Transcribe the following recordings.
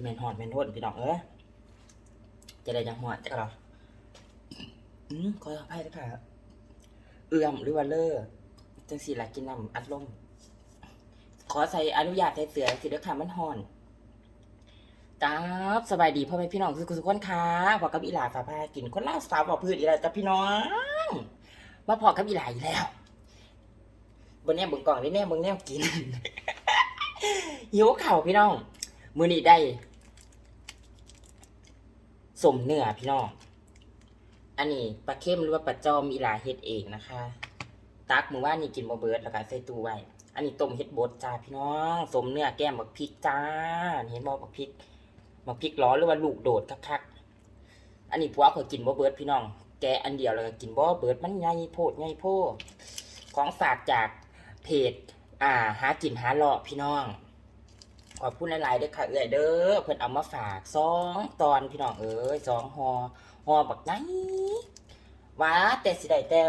จะเป็นหอดเป็นทนพี่น้องเอ้ยจะได้จังหอดจักเหรออืมขออภัยด้วยค่ะ เอื้อมหรือว่าเลอจังสีหลักกินน้ำอัดลม ขอใส่อนุญาตใส่เสือสิเด้อค่ะมันห่อนจ้าบสบายดีพ่อแม่พี่น้องทุกคนค่ะพอกับอีหลาฝาพากินคนล่าสาวบอกพืชอีหลาจ้ะพี่น้องมาพอกับอีหลาอีกแล้วบนแนมเบิ่งกล่องได้แนมเบิ่งแนมกินหิวเข่าพี่น้องมือนี้ได้ สมเนื้อพี่น้อง อันนี้ปลาเข้มหรือว่าปลาจอมอีหลาเฮ็ดเองนะคะ ตักมือว่านี่กินบ่เบิร์ดแล้วก็ใส่ตู้ไว้ อันนี้ต้มเฮ็ดบดจ้าพี่น้อง สมเนื้อแก้มบักพริกจ้า เห็นบ่บักพริกบักพริกร้อนหรือว่าลูกโดดคักๆอันนี้ผัวเขากินบ่เบิร์ดพี่น้อง แกอันเดียวแล้วก็กินบ่เบิร์ดมันใหญ่โพดใหญ่โพดของฝากจากเพจ อ่า หากินหาเลาะพี่น้อง ขอบคุณหลายๆเด้อค่ะเอื้อยเด้อเพิ่นเอามาฝากสองตอนพี่น้องเอ้ยสองหอหอบักไหนว้าแต่สิได้แต่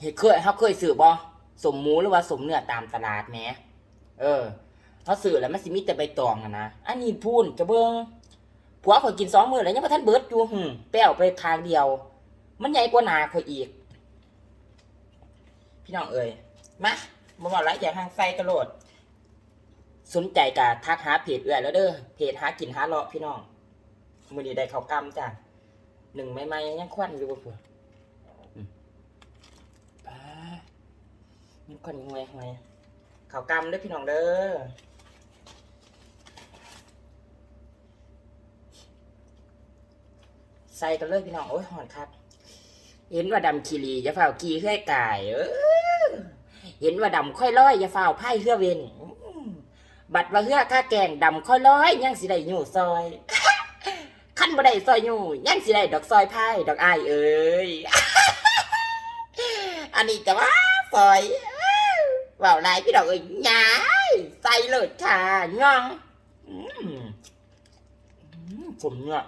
เห็นเคยเขาเคยสื่อบ่สมหมูหรือว่าสมเนื้อตามตลาดแหมเออเขาสื่อแล้วมันสิมีแต่ใบตองอะนะอันนี้พูนจะเบิ้งผัวเขากินสองมือแล้วยังบ่ทันเบิดอยู่หึแป้วไปทางเดียว มันใหญ่กว่านาขาอีก พี่น้องเอ้ยมาบ่ว่าหลายอย่างทางไฟกระโดด สนใจกะทักหาเพจเอื้อยแล้วเด้อเพจหากินหาเลาะพี่น้องมือนี้ได้ข้าวกล้ำจ้ะหนึ่งไม่ไม่ยังควันอยู่บ่ผัวป้ามันคนห่วยห่วยข่าวกรรมเด้อพี่น้องเด้อใส่กันเลยพี่น้องโอ้ยหอนครับ เห็นว่าดำคีรีอย่าฝ่ากีเพื่อกายเออเห็นว่าดำค่อยร้อยอย่าฝ่าไพ่เพื่อเวน บัดว่าเพื่อข้าแกงดำค่อยร้อยยังสิได้อยู่ซอย ขั้นบ่ได้ซอยอยู่ยังสิได้ดอกซอยไพ่ดอกอ้ายเอ้ย อันนี้ก็ว่าซอยเว่าไรพี่ดอกเอ้ยยายใส่เลยค่ะงองอืมอืมผมเนี่ย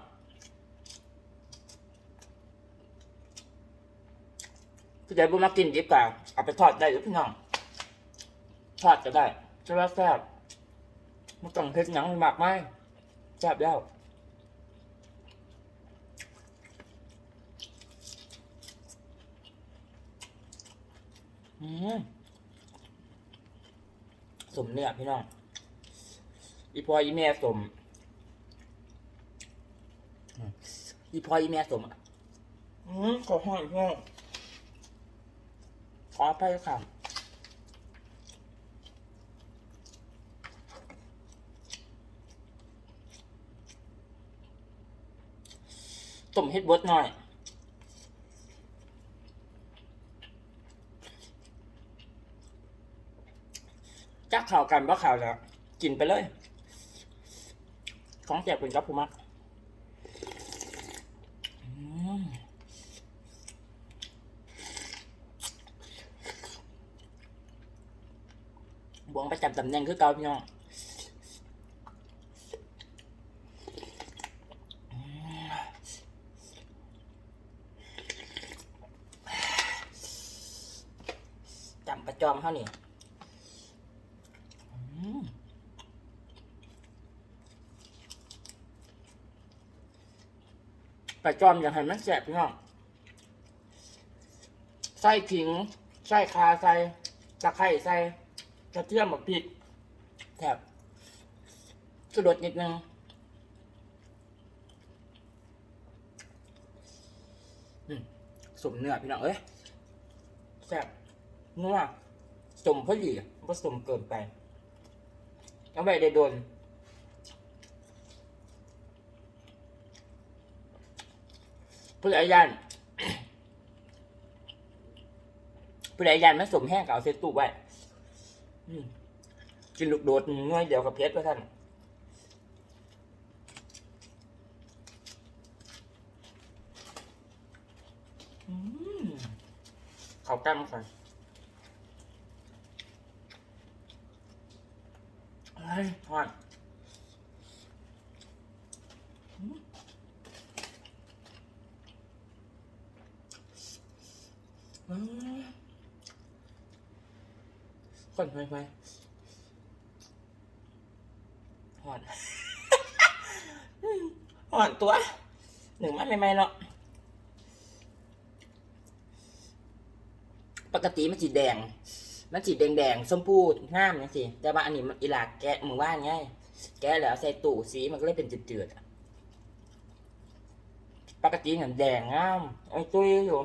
พี่ใจบุมากินดิบกว่าเอาไปทอดได้หรือพี่น้องทอดก็ได้ใช่ไหมแซ่บ ไม่ต้องเผ็ดหยังมากไหมากแซ่บแล้วอืมสมเนี่ยพี่น้อง อีพออีแม่สม อีพออีแม่สมอะอืมขอห้อยห้องขอไปค่ะ ต้มเฮ็ดบดหน่อย จักข่าวกันว่าข่าวแล้ว กินไปเลย ของแจกเป็นกับผู้มักบวงประจำตำแหน่งคือเก่าพี่น้องอืมจำประจอมเขา นี่ปลาจอมอย่างไรมันแสบพี่น้องใส่ขิงใส่คาใส่ตะไคร้ใส่กระเทียมกับพริกแถบสุดดนิดนึงสมเนื้อพี่น้องเอ้ยแซ่บนัว สมพอดีผสมเกินไปเอาไปได้โดนผู้ใดยันผู้ใดยันมันสมแห้งกับเอาเซตตู้ไว้กินลูกโดดง่อยเดียวกับเพชรว่าท่านเขากั้มค่ะ เฮ้ยทอดอืมอืมคนไปไปทอดห่อนตัว หนึ่งมันไม่ไม่เนาะปกติมันสีแดง มันสีแดงแดงๆส้มพูงามจังสิแต่ว่าอันนี้มันอีหลากแกะหมู่บ้านไงแกะแล้วใส่ตู่สีมันก็เลยเป็นจืดๆปกติเหมือนแดงงามไอ้ตุ้ยอยู่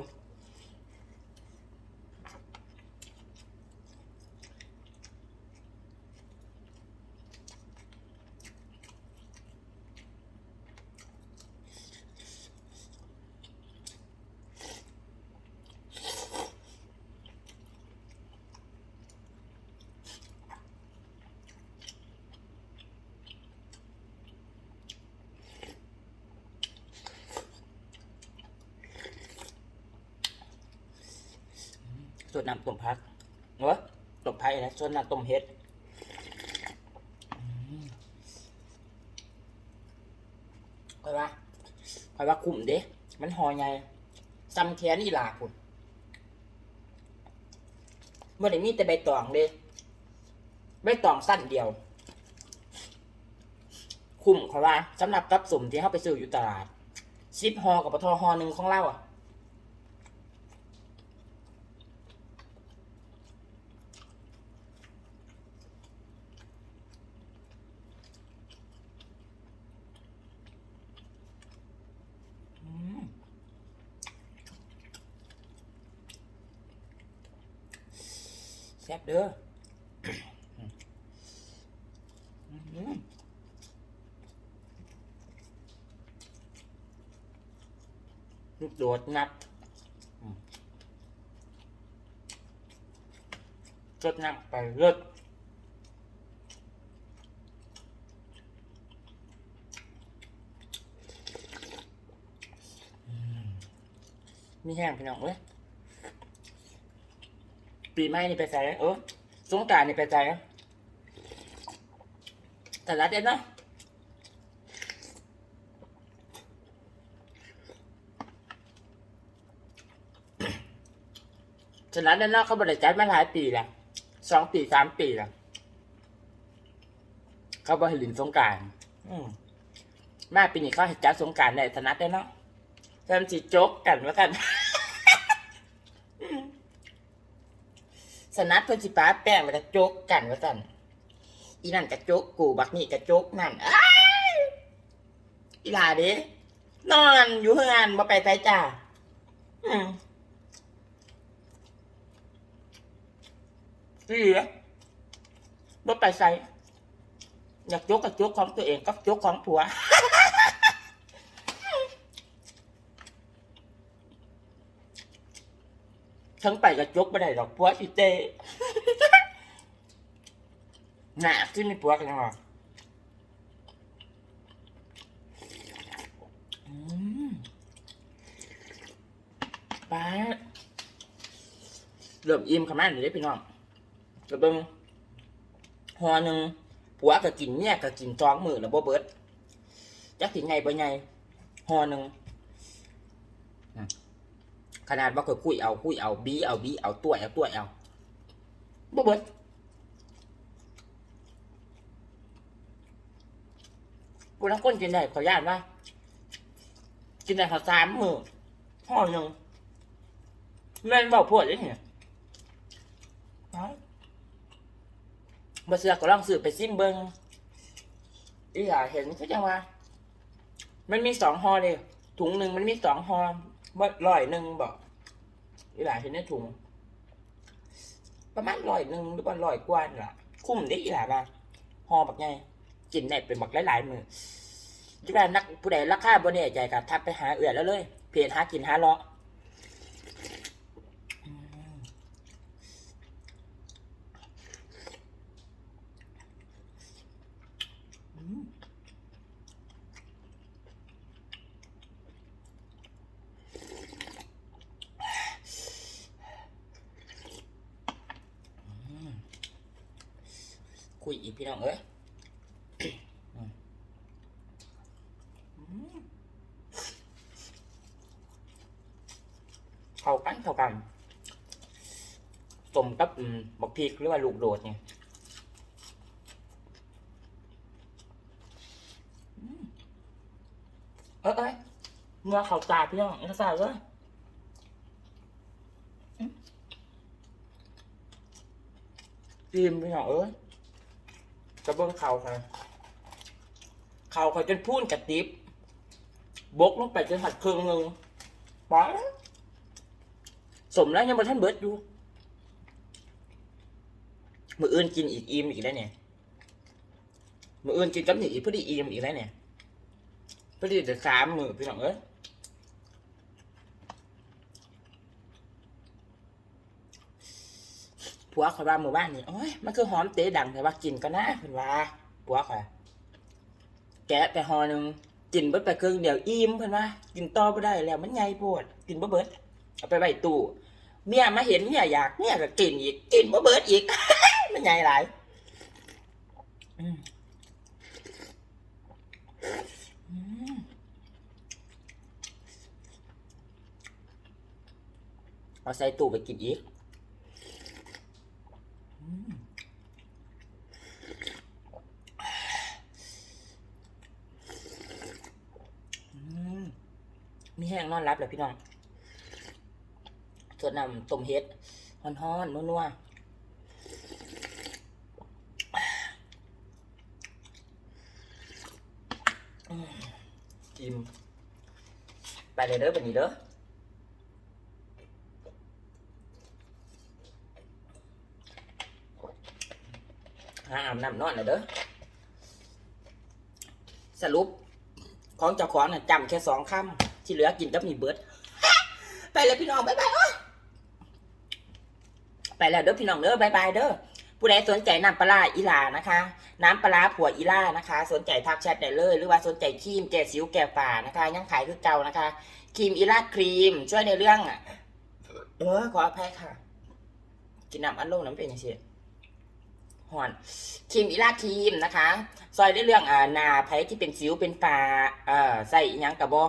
ส่วนน้ำต้มพักเนอะต้มไผ่นะส่วนน้ำต้มเห็ดคอยว่าคอยว่าคุ้มเด้ มันหอไงซ้ำแขนอีหลาคุณเมื่อได้มีแต่ใบตองเด้ใบตองสั้นเดียว คุ้มคอยว่าสำหรับกับสุ่มที่เขาไปซื้ออยู่ตลาดซิปฮอกับปะทอฮอหนึ่งของเราอะ อืม แซ่บเด้ออืมลูกโดดงัดอืมจดนักไปเลิศมีแห้งพี่น้องเว้ยปีใหม่นี่ไปใส่เออสงกรานต์นี่ไปใส่แต่ละเดือนเนาะฉะนั้นเดือนนาะเขาบริจาคมาหลายปีแล้วสองปีสามปีแล้วเขาบริลินสงกรารมาปีนี้เขาเห็นจัดสงการในฐานะเดือนนาะเริ่มจีโจกกันว่ากัน สนัดเพื่อนสิป้าแป้งมันจะโจกกันว่าสันอีนั่นกระโจกกูบักนี่กระโจกนั่นอีหลาเด้นอนอยู่เฮือนมาไปไสจ้าอืมดีอะบ่ไปใส่อยากโจกกระโจกของตัวเองกับโจกของผัว ทั้งไปกับจกไม่ได้ดอกปัวสิเตหนาที่มีปัวกันยังหรออืมไปเริ่มอิ่มขนาดนี้เลยพี่น้องกระเบิงหอหนึ่งผัวก็กินเนี่ยก็กินจองมือแล้วบ่เบิดจักสิไงบ่ไงหอหนึ่ง ขนาดว่าเคยคุยเอาคุยเอาบีเอาบีเอาตัวเอาตัวเอาบ่เบิดกูนักก้นกินได้ขออนุญาตว่ากินได้ขอสามมือห่อหนึ่งแม่นเบาพวดเลยเนี่ยมาเสือก็ลองสืบไปซิมเบิงอีหล่าเห็นก็จังว่า มันมีสองห่อเลยถุงหนึ่งมันมีสองห่อ บ่ร้อยหนึ่งบอกอีหลาเห็นในถุง ประมาณร้อยหนึ่งหรือว่าร้อยกว่านี่ล่ะ คุ้มได้อีหลาบ้าห่อบักไงกินได้เป็นบักหลายๆมือที่ว่านักผู้ใดราคาบ่เนี่ยใจก็ทักไปหาเอื่อแล้วเลย เพจหากินหาเลาะ คุยอีกพี่น้องเอ้ยอืมอืมเข้ากันเข้ากันสมกับอืมบักพริกหรือว่าลูกโดดเนี่ยอืมเอ้ยเอ้ยเมื่อเขาตาพี่น้องเอกสารเลยตีมพี่น้องเอ้ย กระเบื้องเข่าค่ะ เข่าเขาจนพูนกระติบบกลงไปจนหัดเครื่องหนึงป๊าดสมแล้วยังบนท่านเบิร์ดอยู่มืออื่นกินอีกอิ่มอีกแล้วเนี่ยมืออื่นกินกับหนีอีกพอดีอิ่มอีกแล้วเนี่ยพอดีจะสามมือพี่น้องเอ้ย ผัวคอยว่ามือบ้านนี่โอ้ยมันคือหอมเตะดังแต่ว่ากินก็น่าเพิ่นว่าผัวคอยแกะไปหอหนึ่งกินเบิดไปครึ่งเดียวอิ่มเพิ่นว่ากินต่อบ่ได้แล้วมันใหญ่โพดกินบ่เบิดเอาไปไว้ตู้เมียมาเห็นเมียอยากเมียก็กินอีกกินบ่เบิดอีก มันใหญ่หลายเอาใส่ตู้ไปกินอีก มีแห้งนอนรับเลยพี่น้องส่วนนำต้มเฮ็ดฮ้อนๆนัวๆกิมไปเลยเด้อแบบนี้เด้อ หาอาบน้ำนอนเลยเด้อสรุป ของเจ้าของน่ะจำแค่สองคำที่เหลือกินกับมีเบิร์ดไปเลยพี่น้อง บ๊ายบายไปแล้วเด้อพี่น้องเด้อบายบายเด้อผู้ใดสนใจน้ำปลาอีลานะคะ น้ำปลาผัวอีลานะคะ สนใจทักแชทได้เลย หรือว่าสนใจครีมแก้สิวแก้ฝ่านะคะ ยังขายคือเก่านะคะครีมอีลาครีม ช่วยในเรื่องอะเออขออภัยค่ะ กินน้ำอัดลมน้ำเป็นยังไง หอนครีมอีลาครีมนะคะ ซอยได้เรื่องอ่านาไผที่เป็นสิวเป็นฟ้าเอ่อใส่ยังกับบอ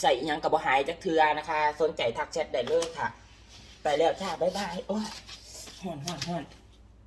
ใส่ยังกับบอหายจากเทือนะคะ สนใจทักแชทได้เลยค่ะ ไปแล้วจ้าบ๊ายบายโอ้ยหอนหอนหอน